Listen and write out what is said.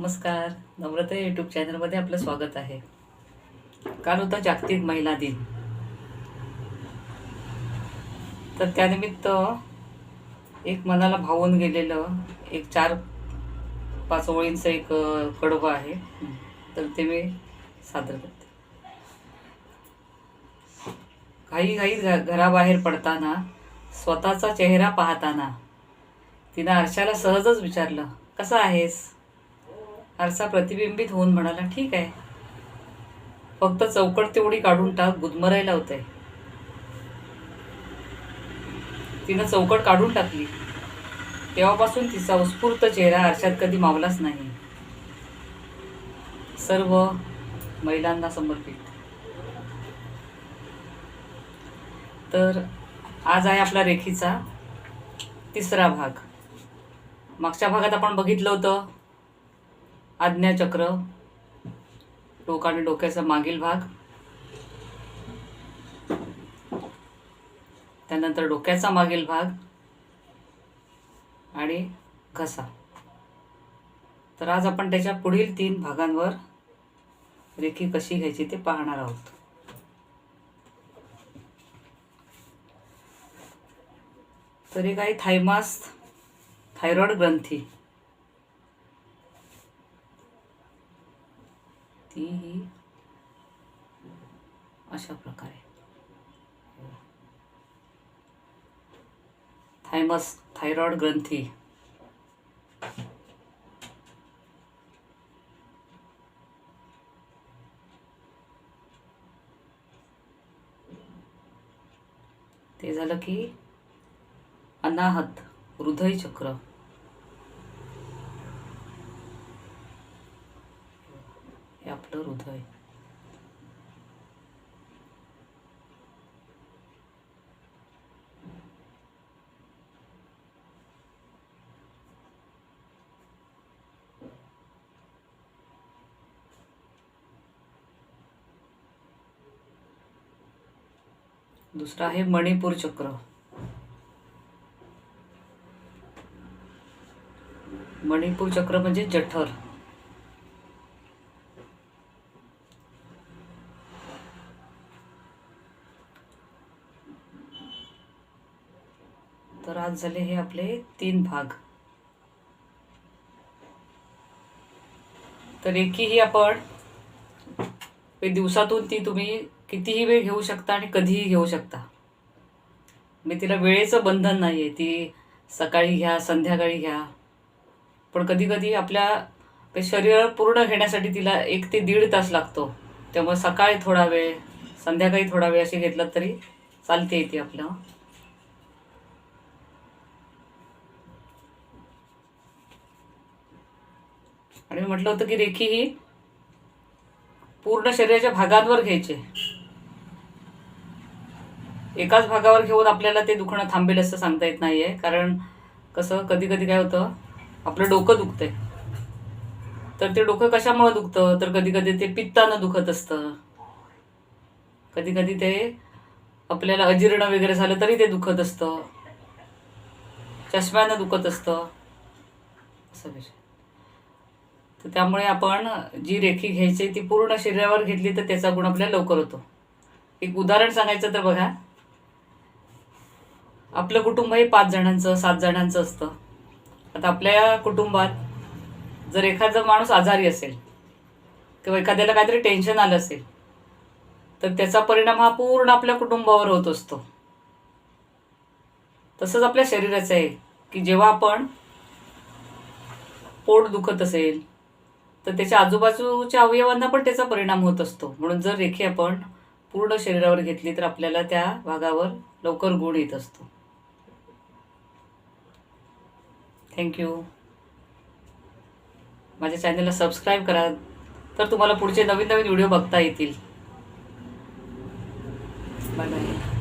नमस्कार. नम्रता यूट्यूब चॅनलमध्ये आपलं स्वागत आहे. काल होता जागतिक महिला दिन. तर त्यानिमित्त एक मनाला भावून गेलेलं एक चार पाच ओळींचं एक कडवं आहे. तर ते मी सादर करते. घाई घाई घराबाहेर पडताना स्वतःचा चेहरा पाहताना तिनं आरशाला सहजच विचारलं कसा आहेस? आरसा प्रतिबिंबित होऊन म्हणाला ठीक आहे. फक्त चौकट तेवढी काढून टाक गुदमरायला होतंय. तिनं चौकट काढून टाकली. तेव्हापासून तिचा उत्स्फूर्त चेहरा आरशात कधी मावलाच नाही. सर्व महिलांना समर्पित. तर आज आहे आपला रेखीचा तिसरा भाग. मागच्या भागात आपण बघितलं होतं आज्ञाचक्र डोका आणि डोक्याचा मागील भाग. त्यानंतर डोक्याचा मागील भाग आणि घसा. तर आज आपण त्याच्या पुढील तीन भागांवर रेखी कशी घ्यायची ते पाहणार आहोत. तरी काही थायमास थायरॉइड ग्रंथी. तीही अशा प्रकारे. थायमस थायरॉइड ग्रंथी. ते झालं की अनाहत हृदय चक्र हे। आपलं हृदय दुसरं आहे मणिपूर चक्र। मणिपूर चक्र म्हणजे जठर। तर आज झाले हे आपले तीन भाग. तर एकीही आपण दिवसातून ती तुम्ही कितीही वेळ घेऊ शकता आणि कधीही घेऊ शकता. मी तिला वेळेचं बंधन नाही आहे ती सकाळी घ्या संध्याकाळी घ्या. पण कधी कधी आपल्या शरीर पूर्ण घेण्यासाठी तिला एक ते दीड तास लागतो. त्यामुळे सकाळी थोडा वेळ संध्याकाळी थोडा वेळ असे घेतला तरी चालते येते आपलं. आणि मी म्हटलं होतं की रेखी ही पूर्ण शरीराच्या भागांवर घ्यायचे एकाच भागावर घेऊन आपल्याला ते दुखणं थांबेल असं सांगता येत नाही आहे कारण कसं कधी कधी काय होतं आपलं डोकं दुखतंय. तर ते डोकं कशामुळे दुखतं? तर कधी कधी ते पित्तानं दुखत असतं. कधी कधी ते आपल्याला अजीर्ण वगैरे झालं तरी ते दुखत असतं. चष्म्यानं दुखत असतं. असं विषय. तर त्यामुळे आपण जी रेखी घ्यायची ती पूर्ण शरीरावर घेतली तर त्याचा गुण आपल्याला लवकर होतो. एक उदाहरण सांगायचं तर बघा. आपलं कुटुंब हे पाच जणांचं सात जणांचं असतं. आता आपल्या कुटुंबात जर एखादा माणूस आजारी असेल किंवा एखाद्याला काहीतरी टेन्शन आलं असेल तर त्याचा परिणाम हा पूर्ण आपल्या कुटुंबावर होत असतो. तसंच आपल्या शरीराचं आहे की जेव्हा आपण पोट दुखत असेल तर त्याच्या आजूबाजूच्या अवयवांना पण त्याचा परिणाम होत असतो. म्हणून जर रेखी आपण पूर्ण शरीरावर घेतली तर आपल्याला त्या भागावर लवकर गुण येत असतो. थँक्यू माझ्या चॅनलला सबस्क्राईब करा. तर तुम्हाला पुढचे नवीन नवीन व्हिडिओ बघता येतील. Bye bye